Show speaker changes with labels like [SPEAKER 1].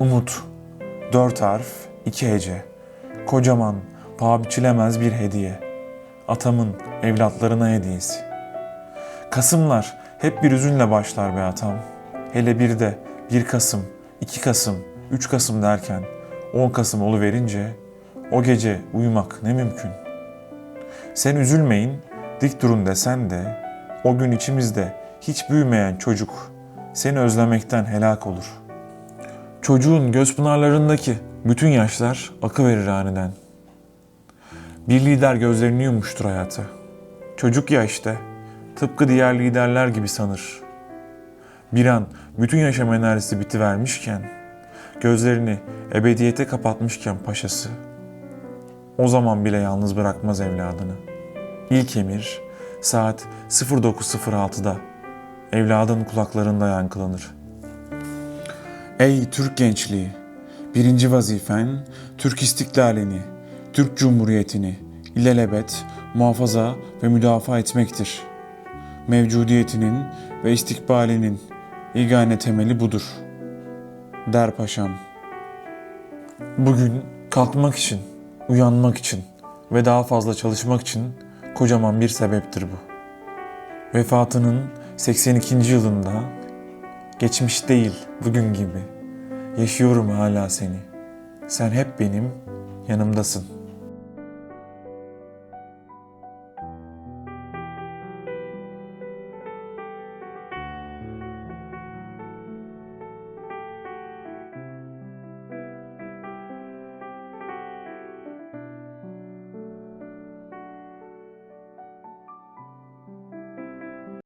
[SPEAKER 1] Umut, dört harf, iki hece. Kocaman, paha biçilemez bir hediye. Atamın evlatlarına hediyesi. Kasımlar hep bir üzünle başlar be atam. Hele bir de 1 Kasım, 2 Kasım, 3 Kasım derken 10 Kasım oluverince o gece uyumak ne mümkün. Sen üzülmeyin, dik durun desen de o gün içimizde hiç büyümeyen çocuk seni özlemekten helak olur. Çocuğun göz pınarlarındaki bütün yaşlar akıverir aniden. Bir lider gözlerini yummuştur hayata. Çocuk ya işte, tıpkı diğer liderler gibi sanır. Bir an bütün yaşam enerjisi bitivermişken, gözlerini ebediyete kapatmışken paşası, o zaman bile yalnız bırakmaz evladını. İlk emir saat 09.06'da evladın kulaklarında yankılanır. Ey Türk gençliği! Birinci vazifen Türk istiklalini, Türk Cumhuriyeti'ni ilelebet muhafaza ve müdafaa etmektir. Mevcudiyetinin ve istikbalinin yegane temeli budur. Der paşam. Bugün kalkmak için, uyanmak için ve daha fazla çalışmak için kocaman bir sebeptir bu. Vefatının 82. yılında geçmiş değil bugün gibi yaşıyorum hala seni. Sen hep benim yanımdasın.''